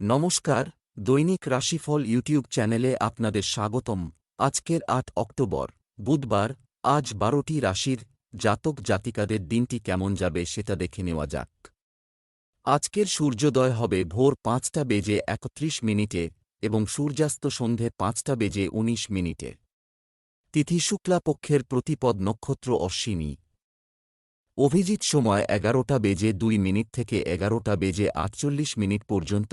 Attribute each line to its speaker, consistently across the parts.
Speaker 1: নমস্কার, দৈনিক রাশিফল ইউটিউব চ্যানেলে আপনাদের স্বাগতম। আজকের আট অক্টোবর, বুধবার, আজ বারোটি রাশির জাতক জাতিকাদের দিনটি কেমন যাবে সেটা দেখে নেওয়া যাক। আজকের সূর্যোদয় হবে ভোর পাঁচটা বেজে একত্রিশ মিনিটে এবং সূর্যাস্ত সন্ধে পাঁচটা বেজে উনিশ মিনিটে। তিথি শুক্লা পক্ষের প্রতিপদ নক্ষত্র অশ্বিনী। অভিজিৎ সময় এগারোটা বেজে দুই মিনিট থেকে এগারোটা বেজে আটচল্লিশ মিনিট পর্যন্ত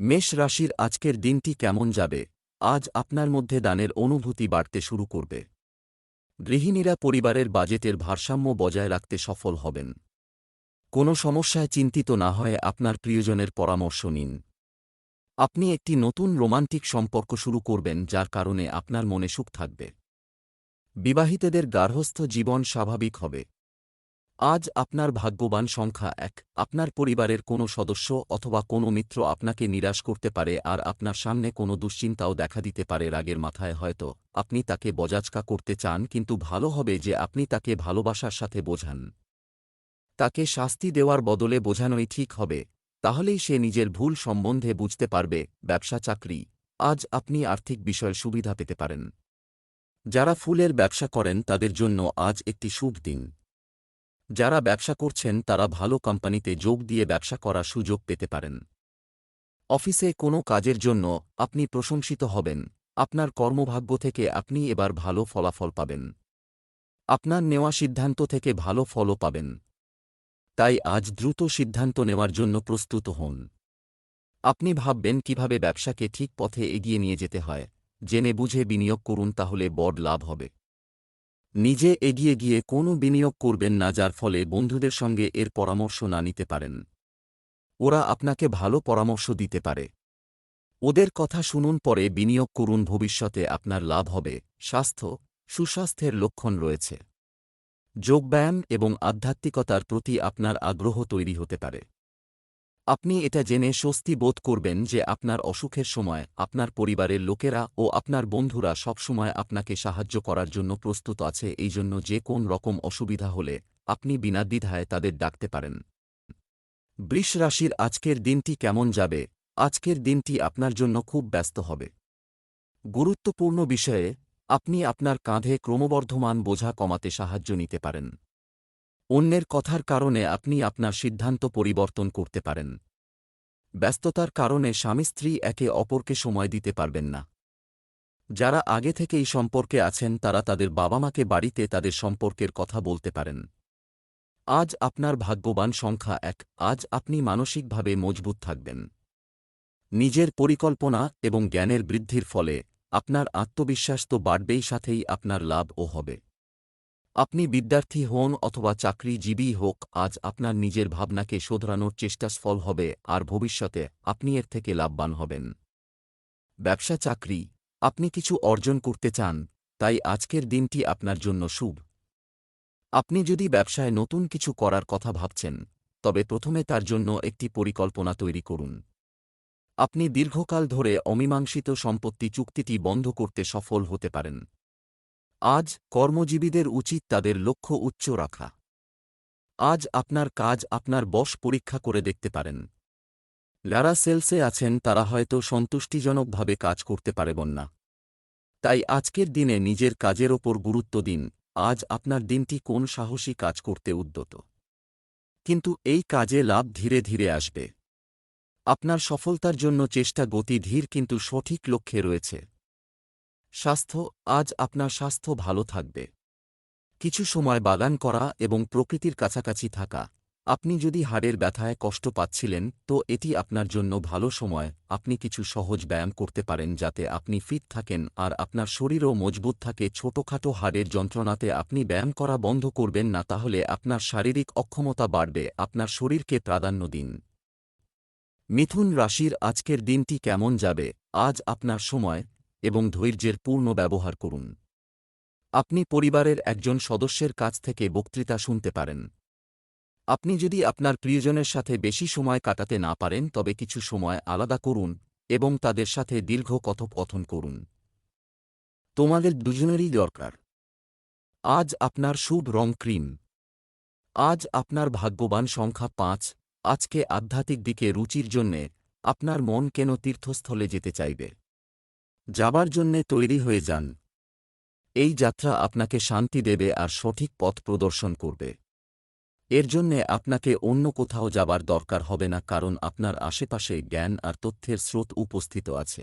Speaker 1: মেষ রাশির আজকের দিনটি কেমন যাবে? আজ আপনার মধ্যে দানের অনুভূতি বাড়তে শুরু করবে। গৃহিণীরা পরিবারের বাজেটের ভারসাম্য বজায় রাখতে সফল হবেন। কোনো সমস্যায় চিন্তিত না হয়ে আপনার প্রিয়জনের পরামর্শ নিন। আপনি একটি নতুন রোমান্টিক সম্পর্ক শুরু করবেন, যার কারণে আপনার মনে সুখ থাকবে। বিবাহিতদের গার্হস্থ্য জীবন স্বাভাবিক হবে। আজ আপনার ভাগ্যবান সংখ্যা এক। আপনার পরিবারের কোনো সদস্য অথবা কোনো মিত্র আপনাকে নিরাশ করতে পারে আর আপনার সামনে কোনো দুশ্চিন্তাও দেখা দিতে পারে রাগের মাথায় হয়তো। আপনি তাকে বজাজকা করতে চান কিন্তু ভালো হবে যে আপনি তাকে ভালোবাসার সাথে বোঝান। তাকে শাস্তি দেওয়ার বদলে বোঝানোই ঠিক হবে। তাহলেই সে নিজের ভুল সম্বন্ধে বুঝতে পারবে, ব্যবসা চাকরি। আজ আপনি আর্থিক বিষয়ের সুবিধা পেতে পারেন। যারা ফুলের ব্যবসা করেন তাদের জন্য আজ একটি শুভ দিন। যারা ব্যবসা করছেন, তারা ভালো কোম্পানিতে যোগ দিয়ে ব্যবসা করার সুযোগ পেতে পারেন। অফিসে কোনো কাজের জন্য আপনি প্রশংসিত হবেন। আপনার কর্মভাগ্য থেকে আপনি এবার ভালো ফলাফল পাবেন। আপনার নেওয়া সিদ্ধান্ত থেকে ভালো ফলও পাবেন। তাই আজ দ্রুত সিদ্ধান্ত নেওয়ার জন্য প্রস্তুত হন। আপনি ভাববেন কীভাবে ব্যবসাকে ঠিক পথে এগিয়ে নিয়ে যেতে হয়। জেনে বুঝে বিনিয়োগ করুন, তাহলে বড় লাভ হবে। নিজে এগিয়ে গিয়ে কোনো বিনিয়োগ করবেন না যার ফলে বন্ধুদের সঙ্গে এর পরামর্শ না নিতে পারেন। ওরা আপনাকে ভালো পরামর্শ দিতে পারে। ওদের কথা শুনুন, পরে বিনিয়োগ করুন, ভবিষ্যতে আপনার লাভ হবে। স্বাস্থ্য, সুস্বাস্থ্যের লক্ষণ রয়েছে। যোগব্যায়াম এবং আধ্যাত্মিকতার প্রতি আপনার আগ্রহ তৈরি হতে পারে। আপনি এটা জেনে স্বস্তি বোধ করবেন যে আপনার অসুখের সময় আপনার পরিবারের লোকেরা ও আপনার বন্ধুরা সবসময় আপনাকে সাহায্য করার জন্য প্রস্তুত আছে, এই জন্য যে কোন রকম অসুবিধা হলে আপনি বিনা দ্বিধায় তাদের ডাকতে পারেন। বৃষ রাশির আজকের দিনটি কেমন যাবে? আজকের দিনটি আপনার জন্য খুব ব্যস্ত হবে। গুরুত্বপূর্ণ বিষয়ে আপনি আপনার কাঁধে ক্রমবর্ধমান বোঝা কমাতে সাহায্য নিতে পারেন। অন্যের কথার কারণে আপনি আপনার সিদ্ধান্ত পরিবর্তন করতে পারেন। ব্যস্ততার কারণে স্বামী স্ত্রী একে অপরকে সময় দিতে পারবেন না। যারা আগে থেকেই সম্পর্কে আছেন, তারা তাদের বাবা মাকে বাড়িতে তাদের সম্পর্কের কথা বলতে পারেন। আজ আপনার ভাগ্যবান সংখ্যা এক, আজ আপনি মানসিকভাবে মজবুত থাকবেন। নিজের পরিকল্পনা এবং জ্ঞানের বৃদ্ধির ফলে আপনার আত্মবিশ্বাস তো বাড়বেই, সাথেই আপনার লাভও হবে। আপনি বিদ্যার্থী হন অথবা চাকরিজীবী হোক, আজ আপনার নিজের ভাবনাকে শোধরানোর চেষ্টা সফল হবে আর ভবিষ্যতে আপনি এর থেকে লাভবান হবেন। ব্যবসা চাকরি। আপনি কিছু অর্জন করতে চান, তাই আজকের দিনটি আপনার জন্য শুভ। আপনি যদি ব্যবসায় নতুন কিছু করার কথা ভাবছেন, তবে প্রথমে তার জন্য একটি পরিকল্পনা তৈরি করুন। আপনি দীর্ঘকাল ধরে অমীমাংসিত সম্পত্তি চুক্তিটি বন্ধ করতে সফল হতে পারেন। আজ কর্মজীবীদের উচিত তাদের লক্ষ্য উচ্চ রাখা। আজ আপনার কাজ আপনার বশ পরীক্ষা করে দেখতে পারেন। যারা সেলসে আছেন তারা হয়তো সন্তুষ্টিজনকভাবে কাজ করতে পারেন না। তাই আজকের দিনে নিজের কাজের ওপর গুরুত্ব দিন। আজ আপনার দিনটি কোন সাহসী কাজ করতে উদ্যত। কিন্তু এই কাজে লাভ ধীরে ধীরে আসবে। আপনার সফলতার জন্য চেষ্টা গতি ধীর কিন্তু সঠিক লক্ষ্যে রয়েছে। স্বাস্থ্য, আজ আপনার স্বাস্থ্য ভালো থাকবে। কিছু সময় বাগান করা এবং প্রকৃতির কাছাকাছি থাকা। আপনি যদি হাড়ের ব্যথায় কষ্ট পাচ্ছিলেন, তো এটি আপনার জন্য ভালো সময়। আপনি কিছু সহজ ব্যায়াম করতে পারেন যাতে আপনি ফিট থাকেন আর আপনার শরীরও মজবুত থাকে। ছোটখাটো হাড়ের যন্ত্রণাতে আপনি ব্যায়াম করা বন্ধ করবেন না, তাহলে আপনার শারীরিক অক্ষমতা বাড়বে, আপনার শরীরকে প্রাধান্য দিন। মিথুন রাশির আজকের দিনটি কেমন যাবে? আজ আপনার সময় এবং ধৈর্যের পূর্ণ ব্যবহার করুন। আপনি পরিবারের একজন সদস্যের কাছ থেকে বক্তৃতা শুনতে পারেন। আপনি যদি আপনার প্রিয়জনের সাথে বেশি সময় কাটাতে না পারেন, তবে কিছু সময় আলাদা করুন এবং তাদের সাথে দীর্ঘ কথোপকথন করুন। তোমাদের দুজনেরই দরকার। আজ আপনার শুভ রং ক্রিম। আজ আপনার ভাগ্যবান সংখ্যা পাঁচ। আজকে আধ্যাত্মিক দিকে রুচির জন্যে আপনার মন কেন তীর্থস্থলে যেতে চাইবে? যাবার জন্যে তৈরি হয়ে যান। এই যাত্রা আপনাকে শান্তি দেবে আর সঠিক পথ প্রদর্শন করবে। এর জন্যে আপনাকে অন্য কোথাও যাবার দরকার হবে না কারণ আপনার আশেপাশে জ্ঞান আর তথ্যের স্রোত উপস্থিত আছে।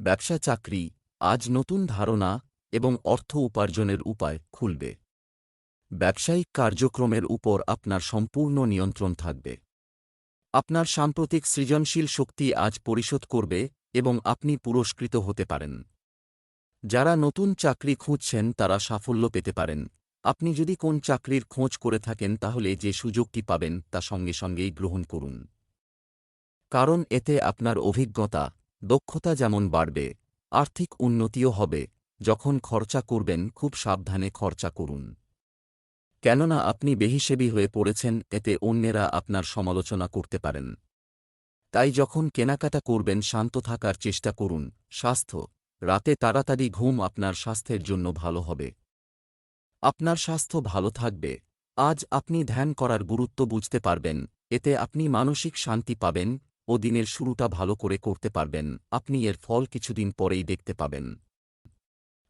Speaker 1: ব্যবসা চাকরি, আজ নতুন ধারণা এবং অর্থ উপার্জনের উপায় খুলবে। ব্যবসায়িক কার্যক্রমের উপর আপনার সম্পূর্ণ নিয়ন্ত্রণ থাকবে। আপনার সাম্প্রতিক সৃজনশীল শক্তি আজ পরিশোধ করবে এবং আপনি পুরস্কৃত হতে পারেন। যারা নতুন চাকরি খুঁজছেন তারা সাফল্য পেতে পারেন। আপনি যদি কোন চাকরির খোঁজ করে থাকেন তাহলে যে সুযোগটি পাবেন তা সঙ্গে সঙ্গেই গ্রহণ করুন। কারণ এতে আপনার অভিজ্ঞতা, দক্ষতা যেমন বাড়বে, আর্থিক উন্নতিও হবে, যখন খরচা করবেন খুব সাবধানে খরচা করুন। কেননা আপনি বেহিসেবি হয়ে পড়েছেন, এতে অন্যেরা আপনার সমালোচনা করতে পারেন। তাই যখন কেনাকাটা করবেন শান্ত থাকার চেষ্টা করুন। স্বাস্থ্য। রাতে তাড়াতাড়ি ঘুম আপনার স্বাস্থ্যের জন্য ভালো হবে। আপনার স্বাস্থ্য ভালো থাকবে। আজ আপনি ধ্যান করার গুরুত্ব বুঝতে পারবেন। এতে আপনি মানসিক শান্তি পাবেন ও দিনের শুরুটা ভালো করে করতে পারবেন। আপনি এর ফল কিছুদিন পরেই দেখতে পাবেন।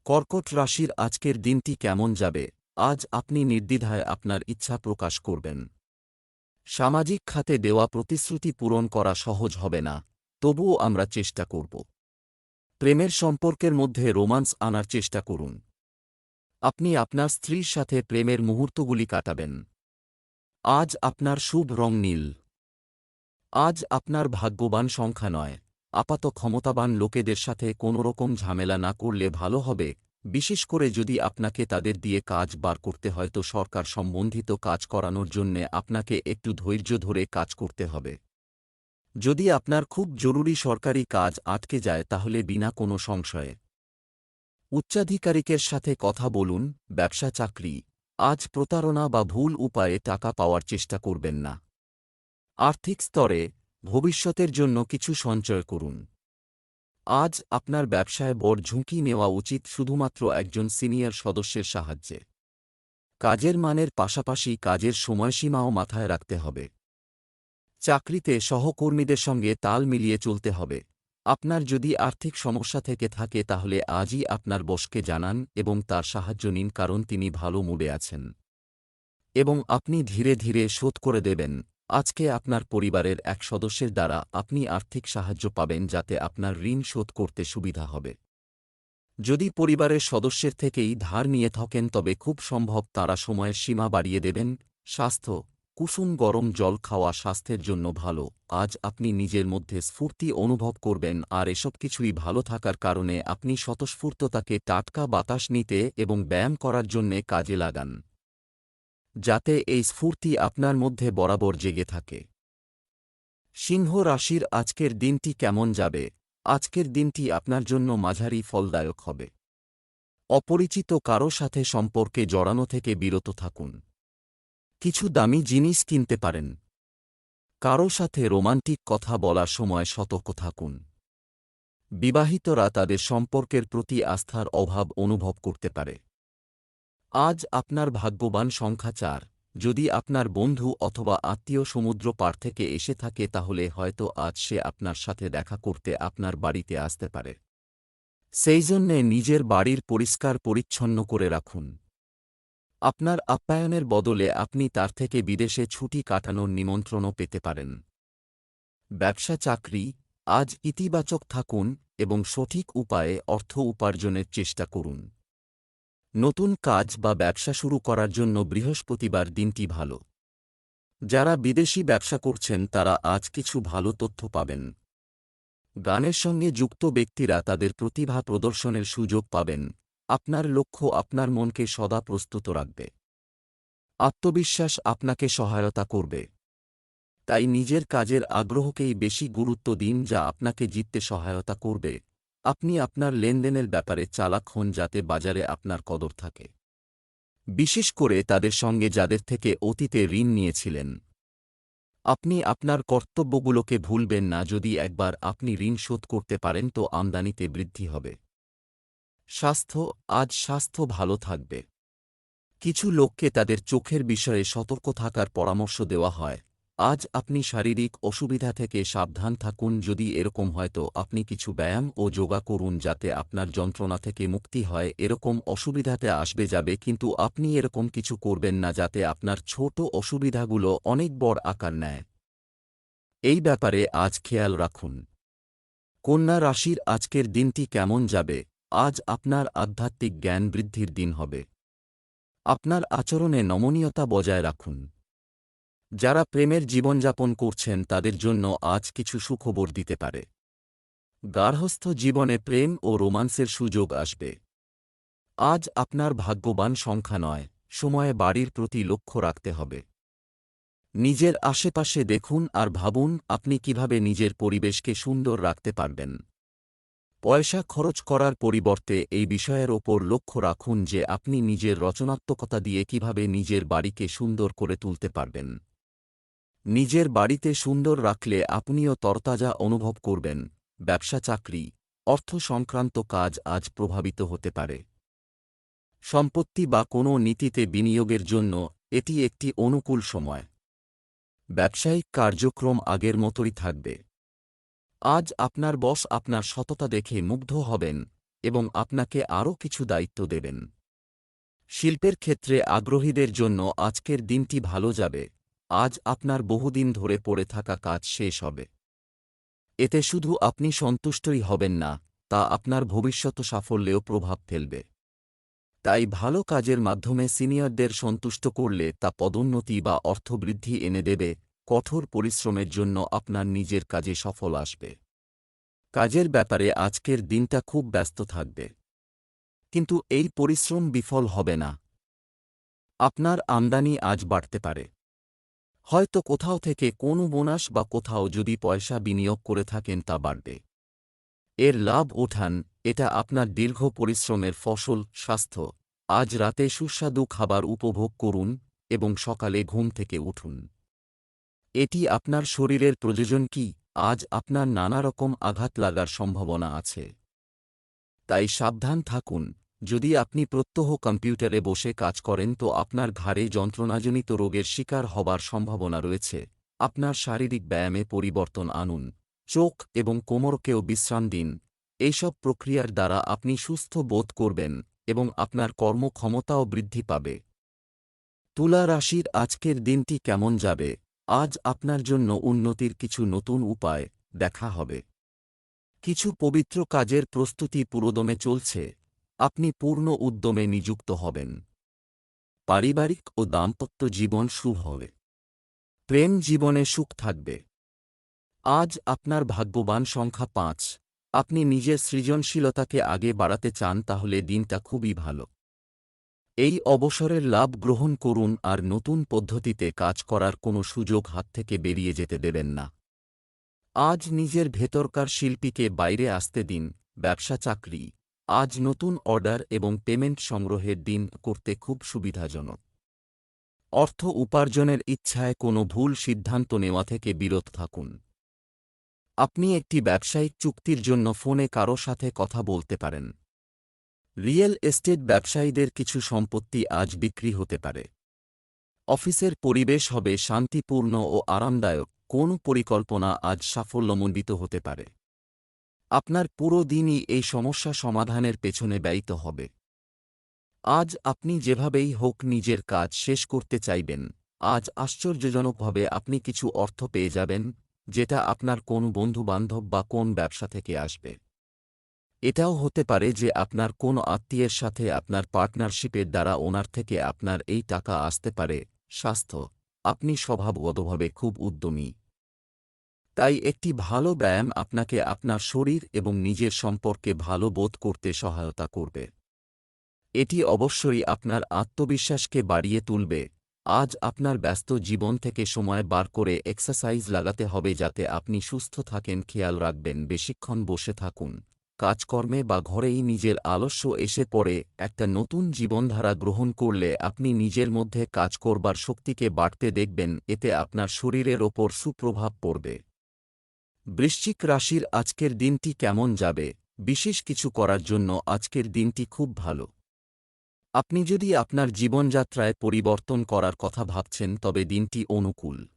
Speaker 1: কর্কট রাশির আজকের দিনটি কেমন যাবে? আজ আপনি নির্দ্বিধায় আপনার ইচ্ছা প্রকাশ করবেন। সামাজিক খাতে দেওয়া প্রতিশ্রুতি পূরণ করা সহজ হবে না, তবুও আমরা চেষ্টা করব। প্রেমের সম্পর্কের মধ্যে রোমান্স আনার চেষ্টা করুন। আপনি আপনার স্ত্রীর সাথে প্রেমের মুহূর্তগুলি কাটাবেন। আজ আপনার শুভ রং নীল। আজ আপনার ভাগ্যবান সংখ্যা নয়। আপাত ক্ষমতাবান লোকেদের সাথে কোনোরকম ঝামেলা না করলে ভালো হবে। বিশেষ করে যদি আপনাকে তাদের দিয়ে কাজ বার করতে হয়, তো সরকার সম্বন্ধিত কাজ করানোর জন্যে আপনাকে একটু ধৈর্য ধরে কাজ করতে হবে। যদি আপনার খুব জরুরি সরকারি কাজ আটকে যায়, তাহলে বিনা কোনো সংশয়ে। উচ্চাধিকারিকের সাথে কথা বলুন, ব্যবসা চাকরি, আজ প্রতারণা বা ভুল উপায়ে টাকা পাওয়ার চেষ্টা করবেন না। আর্থিক স্তরে ভবিষ্যতের জন্য কিছু সঞ্চয় করুন। আজ আপনার ব্যবসায় বড় ঝুঁকি নেওয়া উচিত শুধুমাত্র একজন সিনিয়র সদস্যের সাহায্যে। কাজের মানের পাশাপাশি কাজের সময়সীমাও মাথায় রাখতে হবে। চাকরিতে সহকর্মীদের সঙ্গে তাল মিলিয়ে চলতে হবে। আপনার যদি আর্থিক সমস্যা থেকে থাকে তাহলে আজই আপনার বসকে জানান এবং তার সাহায্য নিন কারণ তিনি ভালো মুডে আছেন। এবং আপনি ধীরে ধীরে শোধ করে দেবেন। আজকে আপনার পরিবারের এক সদস্যের দ্বারা আপনি আর্থিক সাহায্য পাবেন যাতে আপনার ঋণ শোধ করতে সুবিধা হবে। যদি পরিবারের সদস্যের থেকেই ধার নিয়ে থাকেন তবে খুব সম্ভব তারা সময়ের সীমা বাড়িয়ে দেবেন। স্বাস্থ্য, কুসুম গরম জল খাওয়া স্বাস্থ্যের জন্য ভালো। আজ আপনি নিজের মধ্যে স্ফূর্তি অনুভব করবেন আর এসব কিছুই ভালো থাকার কারণে আপনি স্বতঃস্ফূর্ততাকে টাটকা বাতাস নিতে এবং ব্যায়াম করার জন্যে কাজে লাগান। যাতে এই স্ফূর্তি আপনার মধ্যে বরাবর জেগে থাকে। সিংহ রাশির আজকের দিনটি কেমন যাবে? আজকের দিনটি আপনার জন্য মাঝারি ফলদায়ক হবে। অপরিচিত কারও সাথে সম্পর্কে জড়ানো থেকে বিরত থাকুন। কিছু দামি জিনিস কিনতে পারেন। কারও সাথে রোমান্টিক কথা বলার সময় সতর্ক থাকুন। বিবাহিতরা তাদের সম্পর্কের প্রতি আস্থার অভাব অনুভব করতে পারে। আজ আপনার ভাগ্যবান সংখ্যা চার। যদি আপনার বন্ধু অথবা আত্মীয় সমুদ্র পার থেকে এসে থাকে তাহলে হয়তো আজ সে আপনার সাথে দেখা করতে আপনার বাড়িতে আসতে পারে। সেই জন্যে নিজের বাড়ির পরিষ্কার পরিচ্ছন্ন করে রাখুন। আপনার আপ্যায়নের বদলে আপনি তার থেকে বিদেশে ছুটি কাটানোর নিমন্ত্রণও পেতে পারেন। ব্যবসা চাকরি, আজ ইতিবাচক থাকুন এবং সঠিক উপায়ে অর্থ উপার্জনের চেষ্টা করুন। নতুন কাজ বা ব্যবসা শুরু করার জন্য বৃহস্পতিবার দিনটি ভালো। যারা বিদেশি ব্যবসা করছেন, তারা আজ কিছু ভালো তথ্য পাবেন। গানের সঙ্গে যুক্ত ব্যক্তিরা তাদের প্রতিভা প্রদর্শনের সুযোগ পাবেন। আপনার লক্ষ্য আপনার মনকে সদা প্রস্তুত রাখবে। আত্মবিশ্বাস আপনাকে সহায়তা করবে। তাই নিজের কাজের আগ্রহকেই বেশি গুরুত্ব দিন যা আপনাকে জিততে সহায়তা করবে। আপনি আপনার লেনদেনের ব্যাপারে চালাক হন যাতে বাজারে আপনার কদর থাকে। বিশেষ করে তাদের সঙ্গে যাদের থেকে অতীতে ঋণ নিয়েছিলেন। আপনি আপনার কর্তব্যগুলোকে ভুলবেন না, যদি একবার আপনি ঋণ শোধ করতে পারেন তো আমদানিতে বৃদ্ধি হবে। স্বাস্থ্য, আজ স্বাস্থ্য ভালো থাকবে। কিছু লোককে তাদের চোখের বিষয়ে সতর্ক থাকার পরামর্শ দেওয়া হয়। আজ আপনি শারীরিক অসুবিধা থেকে সাবধান থাকুন। যদি এরকম হয়তো আপনি কিছু ব্যায়াম ও যোগা করুন যাতে আপনার যন্ত্রণা থেকে মুক্তি হয়। এরকম অসুবিধাতে আসবে যাবে কিন্তু আপনি এরকম কিছু করবেন না যাতে আপনার ছোট অসুবিধাগুলো অনেক বড় আকার নেয়। এই ব্যাপারে আজ খেয়াল রাখুন। কন্যা রাশির আজকের দিনটি কেমন যাবে? আজ আপনার আধ্যাত্মিক জ্ঞান বৃদ্ধির দিন হবে। আপনার আচরণে নমনীয়তা বজায় রাখুন। যারা প্রেমের জীবনযাপন করছেন তাদের জন্য আজ কিছু সুখবর দিতে পারে। গার্হস্থ জীবনে প্রেম ও রোমান্সের সুযোগ আসবে। আজ আপনার ভাগ্যবান সংখ্যা নয়, সময়ে বাড়ির প্রতি লক্ষ্য রাখতে হবে। নিজের আশেপাশে দেখুন আর ভাবুন আপনি কীভাবে নিজের পরিবেশকে সুন্দর রাখতে পারবেন। পয়সা খরচ করার পরিবর্তে এই বিষয়ের ওপর লক্ষ্য রাখুন যে আপনি নিজের রচনাত্মকতা দিয়ে কীভাবে নিজের বাড়িকে সুন্দর করে তুলতে পারবেন। নিজের বাড়িতে সুন্দর রাখলে আপনিও তরতাজা অনুভব করবেন। ব্যবসা চাকরি, অর্থ সংক্রান্ত কাজ আজ প্রভাবিত হতে পারে। সম্পত্তি বা কোনো নীতিতে বিনিয়োগের জন্য এটি একটি অনুকূল সময়। ব্যবসায়িক কার্যক্রম আগের মতোই থাকবে। আজ আপনার বস আপনার সততা দেখে মুগ্ধ হবেন এবং আপনাকে আরও কিছু দায়িত্ব দেবেন। শিল্পের ক্ষেত্রে আগ্রহীদের জন্য আজকের দিনটি ভালো যাবে। আজ আপনার বহুদিন ধরে পড়ে থাকা কাজ শেষ হবে। এতে শুধু আপনি সন্তুষ্টই হবেন না, তা আপনার ভবিষ্যৎ সাফল্যেও প্রভাব ফেলবে। তাই ভালো কাজের মাধ্যমে সিনিয়রদের সন্তুষ্ট করলে তা পদোন্নতি বা অর্থবৃদ্ধি এনে দেবে, কঠোর পরিশ্রমের জন্য আপনার নিজের কাজে সফল আসবে। কাজের ব্যাপারে আজকের দিনটা খুব ব্যস্ত থাকবে। কিন্তু এই পরিশ্রম বিফল হবে না। আপনার আমদানি আজ বাড়তে পারে। হয়তো কোথাও থেকে কোনো বোনাস বা কোথাও যদি পয়সা বিনিয়োগ করে থাকেন তা বাড়বে। এর লাভ ওঠান, এটা আপনার দীর্ঘ পরিশ্রমের ফসল, স্বাস্থ্য। আজ রাতে সুস্বাদু খাবার উপভোগ করুন এবং সকালে ঘুম থেকে উঠুন। এটি আপনার শরীরের প্রয়োজন কি? আজ আপনার নানা রকম আঘাত লাগার সম্ভাবনা আছে। তাই সাবধান থাকুন। যদি আপনি প্রত্যহ কম্পিউটারে বসে কাজ করেন তো আপনার ঘাড়ে যন্ত্রণাজনিত রোগের শিকার হবার সম্ভাবনা রয়েছে। আপনার শারীরিক ব্যায়ামে পরিবর্তন আনুন। চোখ এবং কোমরকেও বিশ্রাম দিন। এইসব প্রক্রিয়ার দ্বারা আপনি সুস্থ বোধ করবেন এবং আপনার কর্মক্ষমতাও বৃদ্ধি পাবে। তুলা রাশির আজকের দিনটি কেমন যাবে? আজ আপনার জন্য উন্নতির কিছু নতুন উপায় দেখা হবে। কিছু পবিত্র কাজের প্রস্তুতি পুরোদমে চলছে। আপনি পূর্ণ উদ্যমে নিযুক্ত হবেন। পারিবারিক ও দাম্পত্য জীবন শুভ হবে। প্রেম জীবনে সুখ থাকবে। আজ আপনার ভাগ্যবান সংখ্যা পাঁচ। আপনি নিজের সৃজনশীলতাকে আগে বাড়াতে চান তাহলে দিনটা খুবই ভালো। এই অবসরের লাভ গ্রহণ করুন আর নতুন পদ্ধতিতে কাজ করার কোনো সুযোগ হাত থেকে বেরিয়ে যেতে দেবেন না। আজ নিজের ভেতরকার শিল্পীকে বাইরে আসতে দিন, ব্যবসা চাকরি। আজ নতুন অর্ডার এবং পেমেন্ট সংগ্রহের দিন করতে খুব সুবিধাজনক। অর্থ উপার্জনের ইচ্ছায় কোনো ভুল সিদ্ধান্ত নেওয়া থেকে বিরত থাকুন। আপনি একটি ব্যবসায়িক চুক্তির জন্য ফোনে কারও সাথে কথা বলতে পারেন। রিয়েল এস্টেট ব্যবসায়ীদের কিছু সম্পত্তি আজ বিক্রি হতে পারে। অফিসের পরিবেশ হবে শান্তিপূর্ণ ও আরামদায়ক, কোন পরিকল্পনা আজ সাফল্যমণ্ডিত হতে পারে। আপনার পুরো দিনই এই সমস্যা সমাধানের পেছনে ব্যয়িত হবে। আজ আপনি যেভাবেই হোক নিজের কাজ শেষ করতে চাইবেন, আজ আশ্চর্যজনকভাবে আপনি কিছু অর্থ পেয়ে যাবেন, যেটা আপনার কোন বন্ধুবান্ধব বা কোন ব্যবসা থেকে আসবে। এটাও হতে পারে যে আপনার কোন আত্মীয়ের সাথে আপনার পার্টনারশিপের দ্বারা ওনার থেকে আপনার এই টাকা আসতে পারে, স্বাস্থ্য। আপনি স্বভাবগতভাবে খুব উদ্যমী। তাই একটি ভালো ব্যায়াম আপনাকে আপনার শরীর এবং নিজের সম্পর্কে ভালো বোধ করতে সহায়তা করবে। এটি অবশ্যই আপনার আত্মবিশ্বাসকে বাড়িয়ে তুলবে। আজ আপনার ব্যস্ত জীবন থেকে সময় বার করে এক্সারসাইজ লাগাতে হবে যাতে আপনি সুস্থ থাকেন, খেয়াল রাখবেন, বেশিক্ষণ বসে থাকুন। কাজকর্মে বা ঘরেই নিজের আলস্য এসে পড়ে, একটা নতুন জীবনধারা গ্রহণ করলে আপনি নিজের মধ্যে কাজ করবার শক্তিকে বাড়তে দেখবেন, এতে আপনার শরীরের ওপর সুপ্রভাব পড়বে। বৃশ্চিক রাশির আজকের দিনটি কেমন যাবে? বিশেষ কিছু করার জন্য আজকের দিনটি খুব ভালো। আপনি যদি আপনার জীবনযাত্রায় পরিবর্তন করার কথা ভাবছেন, তবে দিনটি অনুকূল।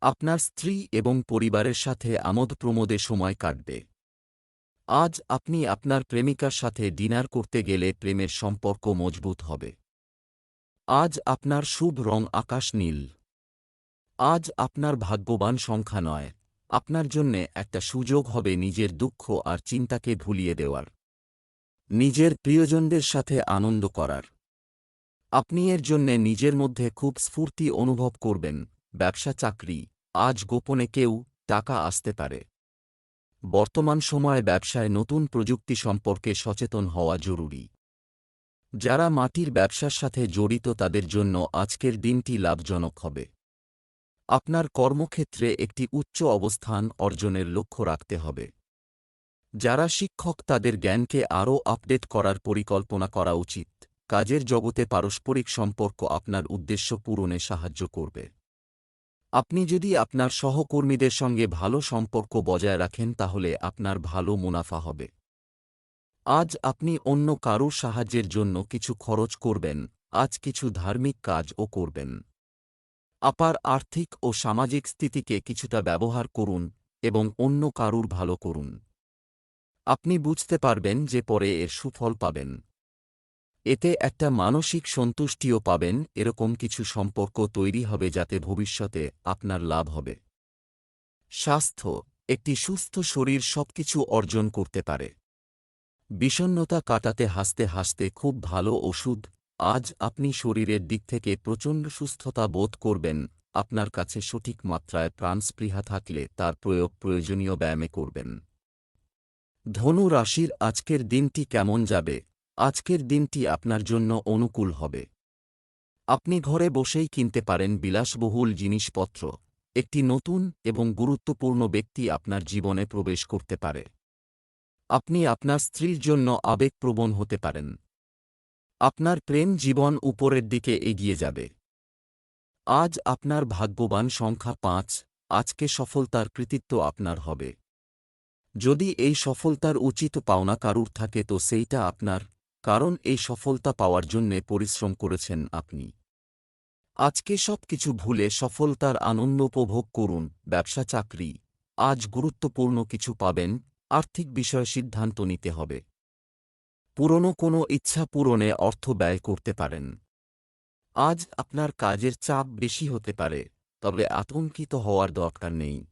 Speaker 1: আপনার স্ত্রী এবং পরিবারের সাথে আমোদ প্রমোদে সময় কাটবে। আজ আপনি আপনার প্রেমিকার সাথে ডিনার করতে গেলে প্রেমের সম্পর্ক মজবুত হবে। আজ আপনার শুভ রং আকাশ নীল। আজ আপনার ভাগ্যবান সংখ্যা নয়। আপনার জন্যে একটা সুযোগ হবে নিজের দুঃখ আর চিন্তাকে ভুলিয়ে দেওয়ার। নিজের প্রিয়জনদের সাথে আনন্দ করার। আপনি এর জন্যে নিজের মধ্যে খুব স্ফূর্তি অনুভব করবেন, ব্যবসা, চাকরি, আজ গোপনে কেউ টাকা আসতে পারে। বর্তমান সময়ে ব্যবসায় নতুন প্রযুক্তি সম্পর্কে সচেতন হওয়া জরুরি। যারা মাটির ব্যবসার সাথে জড়িত তাদের জন্য আজকের দিনটি লাভজনক হবে। আপনার কর্মক্ষেত্রে একটি উচ্চ অবস্থান অর্জনের লক্ষ্য রাখতে হবে। যারা শিক্ষক, তাদের জ্ঞানকে আরও আপডেট করার পরিকল্পনা করা উচিত। কাজের জগতে পারস্পরিক সম্পর্ক আপনার উদ্দেশ্য পূরণে সাহায্য করবে। আপনি যদি আপনার সহকর্মীদের সঙ্গে ভালো সম্পর্ক বজায় রাখেন, তাহলে আপনার ভালো মুনাফা হবে। আজ আপনি অন্য কারুর সাহায্যের জন্য কিছু খরচ করবেন, আজ কিছু ধার্মিক কাজও করবেন। আপার আর্থিক ও সামাজিক স্থিতিকে কিছুটা ব্যবহার করুন এবং অন্য কারুর ভালো করুন। আপনি বুঝতে পারবেন যে পরে এর সুফল পাবেন। এতে একটা মানসিক সন্তুষ্টিও পাবেন, এরকম কিছু সম্পর্ক তৈরি হবে যাতে ভবিষ্যতে আপনার লাভ হবে। স্বাস্থ্য, একটি সুস্থ শরীর সবকিছু অর্জন করতে পারে। বিষণ্নতা কাটাতে, হাসতে হাসতে খুব ভালো ওষুধ আজ আপনি শরীরের দিক থেকে প্রচণ্ড সুস্থতা বোধ করবেন, আপনার কাছে সঠিক মাত্রায় প্রাণস্পৃহা থাকলে তার প্রয়োগ প্রয়োজনীয় ব্যায়ামে করবেন। ধনু রাশির আজকের দিনটি কেমন যাবে? আজকের দিনটি আপনার জন্য অনুকূল হবে। আপনি ঘরে বসেই কিনতে পারেন বিলাসবহুল জিনিসপত্র, একটি নতুন এবং গুরুত্বপূর্ণ ব্যক্তি আপনার জীবনে প্রবেশ করতে পারে। আপনি আপনার স্ত্রীর জন্য আবেগপ্রবণ হতে পারেন। আপনার প্রেম জীবন উপরের দিকে এগিয়ে যাবে। আজ আপনার ভাগ্যবান সংখ্যা পাঁচ, আজকে সফলতার কৃতিত্ব আপনার হবে। যদি এই সফলতার উচিত পাওনা কারুর থাকে তো সেইটা আপনার, কারণ এই সফলতা পাওয়ার জন্যে পরিশ্রম করেছেন আপনি। আজকে সব কিছু ভুলে সফলতার আনন্দ উপভোগ করুন, ব্যবসা, চাকরি। আজ গুরুত্বপূর্ণ কিছু পাবেন, আর্থিক বিষয়ে সিদ্ধান্ত নিতে হবে। পুরনো কোনো ইচ্ছা পূরণে অর্থ ব্যয় করতে পারেন। আজ আপনার কাজের চাপ বেশি হতে পারে, তবে আতঙ্কিত হওয়ার দরকার নেই।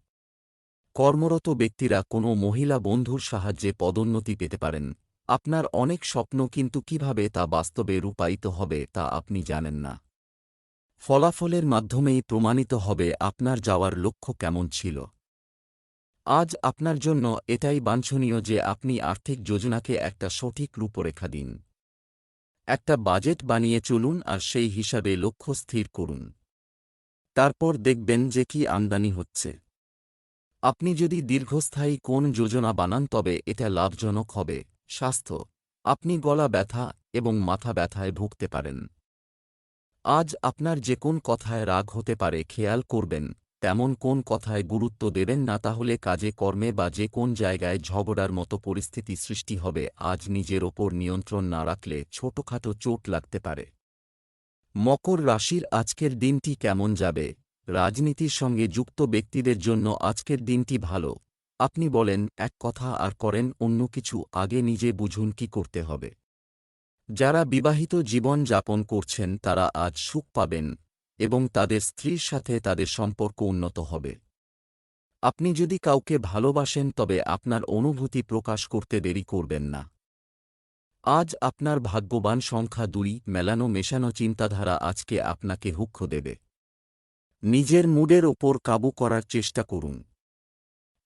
Speaker 1: কর্মরত ব্যক্তিরা কোনো মহিলা বন্ধুর সাহায্যে পদোন্নতি পেতে পারেন। আপনার অনেক স্বপ্ন কিন্তু কীভাবে তা বাস্তবে রূপায়িত হবে তা আপনি জানেন না। ফলাফলের মাধ্যমেই প্রমাণিত হবে আপনার যাওয়ার লক্ষ্য কেমন ছিল। আজ আপনার জন্য এটাই বাঞ্ছনীয় যে আপনি আর্থিক যোজনাকে একটা সঠিক রূপরেখা দিন। একটা বাজেট বানিয়ে চলুন আর সেই হিসাবে লক্ষ্য স্থির করুন। তারপর দেখবেন যে কি আমদানি হচ্ছে। আপনি যদি দীর্ঘস্থায়ী কোন যোজনা বানান তবে এটা লাভজনক হবে। স্বাস্থ্য, আপনি গলা ব্যথা এবং মাথা ব্যথায় ভুগতে পারেন। আজ আপনার যে কোন কথায় রাগ হতে পারে খেয়াল করবেন। তেমন কোন কথায় গুরুত্ব দেবেন না, তাহলে কাজে, কর্মে বা যে কোন জায়গায় ঝগড়ার মতো পরিস্থিতি সৃষ্টি হবে, আজ নিজের ওপর নিয়ন্ত্রণ না রাখলে ছোটখাটো চোট লাগতে পারে। মকর রাশির আজকের দিনটি কেমন যাবে? রাজনীতির সঙ্গে যুক্ত ব্যক্তিদের জন্য আজকের দিনটি ভালো। আপনি বলেন, এক কথা আর করেন, অন্য কিছু আগে নিজে বুঝুন কি করতে হবে। যারা বিবাহিত জীবন যাপন করছেন, তারা আজ সুখ পাবেন। এবং তাদের স্ত্রীর সাথে তাদের সম্পর্ক উন্নত হবে। আপনি যদি কাউকে ভালোবাসেন, তবে আপনার অনুভূতি প্রকাশ করতে দেরি করবেন না। আজ আপনার ভাগ্যবান সংখ্যা দুই, মেলানো মেশানো চিন্তাধারা আজকে আপনাকে হুক্ষ দেবে। নিজের মুডের ওপর কাবু করার চেষ্টা করুন।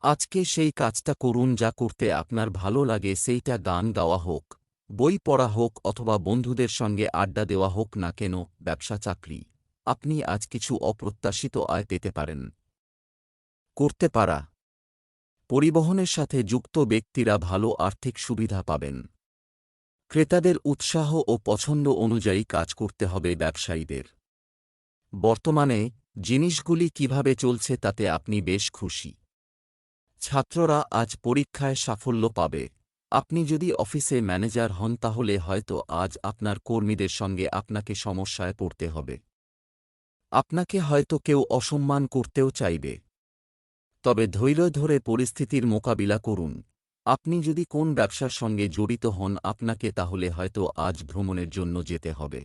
Speaker 1: আজকে সেই কাজটা করুন, যা করতে আপনার ভালো লাগে, সেইটা গান গাওয়া হোক, বই পড়া হোক, অথবা বন্ধুদের সঙ্গে আড্ডা দেওয়া হোক না কেন, ব্যবসা চাকরি। আপনি আজ কিছু অপ্রত্যাশিত আয় পেতে পারেন। করতে পারা। পরিবহনের সাথে যুক্ত ব্যক্তিরা ভালো আর্থিক সুবিধা পাবেন। ক্রেতাদের উৎসাহ ও পছন্দ অনুযায়ী কাজ করতে হবে ব্যবসায়ীদের। বর্তমানে জিনিসগুলি কীভাবে চলছে তাতে আপনি বেশ খুশি। ছাত্ররা আজ পরীক্ষায় সাফল্য পাবে। আপনি যদি অফিসে ম্যানেজার হন তাহলে হয়তো আজ আপনার কর্মীদের সঙ্গে আপনাকে সমস্যায় পড়তে হবে। আপনাকে হয়তো কেউ অসম্মান করতেও চাইবে। তবে ধৈর্য ধরে পরিস্থিতির মোকাবিলা করুন। আপনি যদি কোন ব্যবসার সঙ্গে জড়িত হন, আপনাকে তাহলে হয়তো আজ ভ্রমণের জন্য যেতে হবে।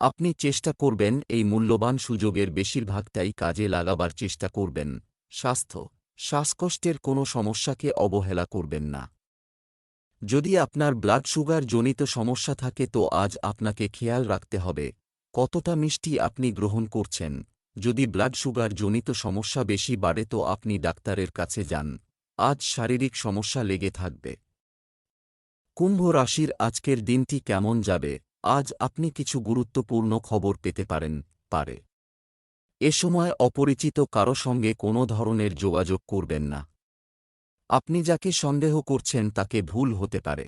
Speaker 1: আপনি চেষ্টা করবেন এই মূল্যবান সুযোগের বেশিরভাগটাই কাজে লাগাবার চেষ্টা করবেন। স্বাস্থ্য, শ্বাসকষ্টের কোনো সমস্যাকে অবহেলা করবেন না। যদি আপনার ব্লাড সুগার জনিত সমস্যা থাকে, তো আজ আপনাকে খেয়াল রাখতে হবে। কতটা মিষ্টি আপনি গ্রহণ করছেন? যদি ব্লাড সুগার জনিত সমস্যা বেশি বাড়ে তো আপনি ডাক্তারের কাছে যান। আজ শারীরিক সমস্যা লেগে থাকবে। কুম্ভ রাশির আজকের দিনটি কেমন যাবে? আজ আপনি কিছু গুরুত্বপূর্ণ খবর পেতে পারেন, পারে। এ সময় অপরিচিত কারও সঙ্গে কোনো ধরনের যোগাযোগ করবেন না। আপনি যাকে সন্দেহ করছেন তাকে ভুল হতে পারে।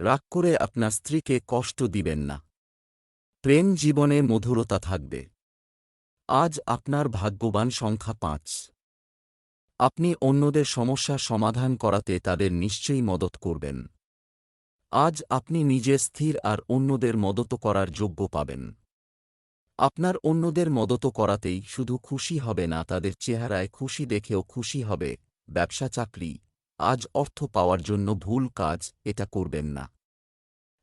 Speaker 1: রাগ করে আপনার স্ত্রীকে কষ্ট দিবেন না। প্রেম জীবনে মধুরতা থাকবে। আজ আপনার ভাগ্যবান সংখ্যা পাঁচ। আপনি অন্যদের সমস্যার সমাধান করাতে তাদের নিশ্চয়ই মদত করবেন। আজ আপনি নিজে স্থির আর অন্যদের মদত করার যোগ্য পাবেন। আপনার অন্যদের মদত করাতেই শুধু খুশি হবে না, তাদের চেহারায় খুশি দেখেও খুশি হবে। ব্যবসা চাকরি, আজ অর্থ পাওয়ার জন্য ভুল কাজ, এটা করবেন না।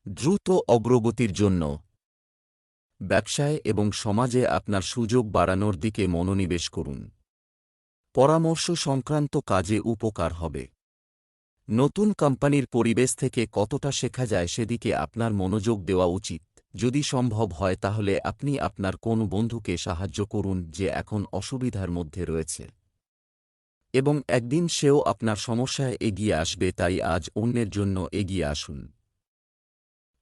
Speaker 1: দ্রুত অগ্রগতির জন্য ব্যবসায় এবং সমাজে আপনার সুযোগ বাড়ানোর দিকে মনোনিবেশ করুন। পরামর্শ সংক্রান্ত কাজে উপকার হবে। নতুন কোম্পানির পরিবেশ থেকে কতটা শেখা যায় সেদিকে আপনার মনোযোগ দেওয়া উচিত। যদি সম্ভব হয় তাহলে আপনি আপনার কোন বন্ধুকে সাহায্য করুন যে এখন অসুবিধার মধ্যে রয়েছে। এবং একদিন সেও আপনার সমস্যায় এগিয়ে আসবে তাই আজ অন্যের জন্য এগিয়ে আসুন।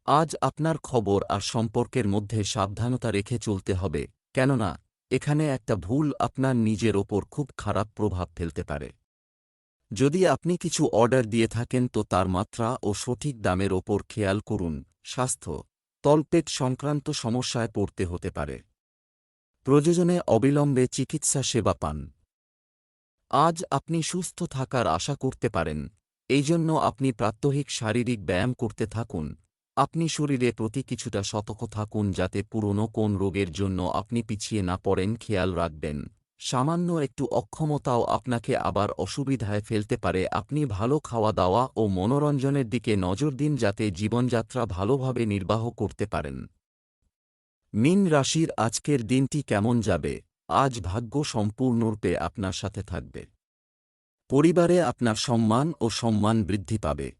Speaker 1: আজ আপনার খবর আর সম্পর্কের মধ্যে সাবধানতা রেখে চলতে হবে, কেননা এখানে একটা ভুল আপনার নিজের ওপর খুব খারাপ প্রভাব ফেলতে পারে। যদি আপনি কিছু অর্ডার দিয়ে থাকেন তো তার মাত্রা ও সঠিক দামের ওপর খেয়াল করুন, স্বাস্থ্য, তলপেট সংক্রান্ত সমস্যায় পড়তে হতে পারে। প্রয়োজনে অবিলম্বে চিকিৎসা সেবা পান। আজ আপনি সুস্থ থাকার আশা করতে পারেন এই জন্য আপনি প্রাত্যহিক শারীরিক ব্যায়াম করতে থাকুন আপনি শরীরে প্রতি কিছুটা সতর্ক থাকুন যাতে পুরনো কোন রোগের জন্য আপনি পিছিয়ে না পড়েন, খেয়াল রাখবেন। সামান্য একটু অক্ষমতাও আপনাকে আবার অসুবিধায় ফেলতে পারে। আপনি ভালো খাওয়া দাওয়া ও মনোরঞ্জনের দিকে নজর দিন যাতে জীবনযাত্রা ভালোভাবে নির্বাহ করতে পারেন। মিন রাশির আজকের দিনটি কেমন যাবে? আজ ভাগ্য সম্পূর্ণরূপে আপনার সাথে থাকবে। পরিবারে আপনার সম্মান ও সম্মান বৃদ্ধি পাবে।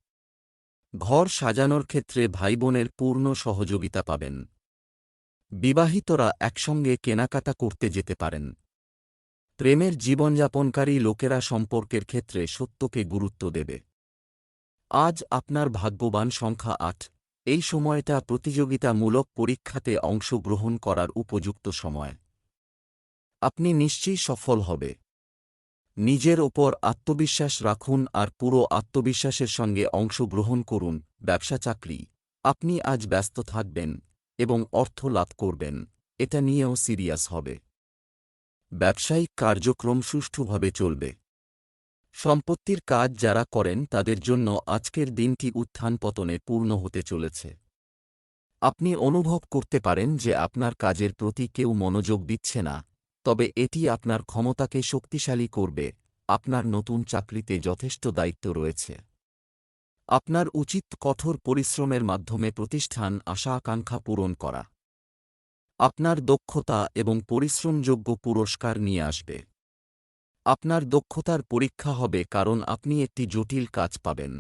Speaker 1: ঘর সাজানোর ক্ষেত্রে ভাইবোনের পূর্ণ সহযোগিতা পাবেন। বিবাহিতরা একসঙ্গে কেনাকাটা করতে যেতে পারেন। প্রেমের জীবনযাপনকারী লোকেরা সম্পর্কের ক্ষেত্রে সত্যকে গুরুত্ব দেবে। আজ আপনার ভাগ্যবান সংখ্যা আট। এই সময়টা প্রতিযোগিতামূলক পরীক্ষাতে অংশগ্রহণ করার উপযুক্ত সময়। আপনি নিশ্চয়ই সফল হবে। নিজের ওপর আত্মবিশ্বাস রাখুন আর পুরো আত্মবিশ্বাসের সঙ্গে অংশগ্রহণ করুন, ব্যবসা চাকরি। আপনি আজ ব্যস্ত থাকবেন এবং অর্থ লাভ করবেন, এটা নিয়েও সিরিয়াস হবে। ব্যবসায়িক কার্যক্রম সুষ্ঠুভাবে চলবে। সম্পত্তির কাজ যারা করেন তাদের জন্য আজকের দিনটি উত্থান পতনে পূর্ণ হতে চলেছে। আপনি অনুভব করতে পারেন যে আপনার কাজের প্রতি কেউ মনোযোগ দিচ্ছে না। তবে এটি আপনার ক্ষমতাকে শক্তিশালী করবে। আপনার নতুন চাকরিতে যথেষ্ট দায়িত্ব রয়েছে। আপনার উচিত কঠোর পরিশ্রমের মাধ্যমে প্রতিষ্ঠান আশা আকাঙ্ক্ষা পূরণ করা। আপনার দক্ষতা এবং পরিশ্রমযোগ্য পুরস্কার নিয়ে আসবে। আপনার দক্ষতার পরীক্ষা হবে কারণ আপনি একটি জটিল কাজ পাবেন।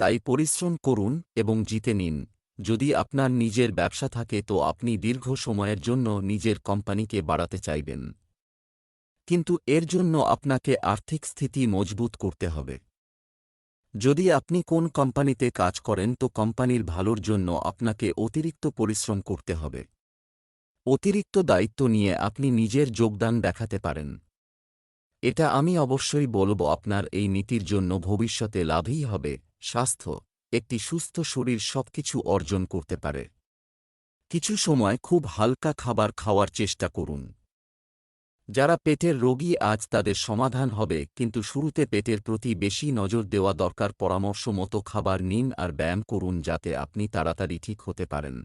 Speaker 1: তাই পরিশ্রম করুন এবং জিতে নিন। যদি আপনার নিজের ব্যবসা থাকে তো আপনি দীর্ঘ সময়ের জন্য নিজের কোম্পানিকে বাড়াতে চাইবেন। কিন্তু এর জন্য আপনাকে আর্থিক স্থিতি মজবুত করতে হবে। যদি আপনি কোন কোম্পানিতে কাজ করেন তো কোম্পানির ভালোর জন্য আপনাকে অতিরিক্ত পরিশ্রম করতে হবে। অতিরিক্ত দায়িত্ব নিয়ে আপনি নিজের যোগদান দেখাতে পারেন। এটা আমি অবশ্যই বলব আপনার এই নীতির জন্য ভবিষ্যতে লাভই হবে, স্বাস্থ্য। একটি সুস্থ শরীর সবকিছু অর্জন করতে পারে। কিছু সময় খুব হালকা খাবার খাওয়ার চেষ্টা করুন। যারা পেটের রোগী আজ তাদের সমাধান হবে, কিন্তু শুরুতে পেটের প্রতি বেশি নজর দেওয়া দরকার। পরামর্শ মতো খাবার নিন আর ব্যায়াম করুন যাতে আপনি তাড়াতাড়ি ঠিক হতে পারেন।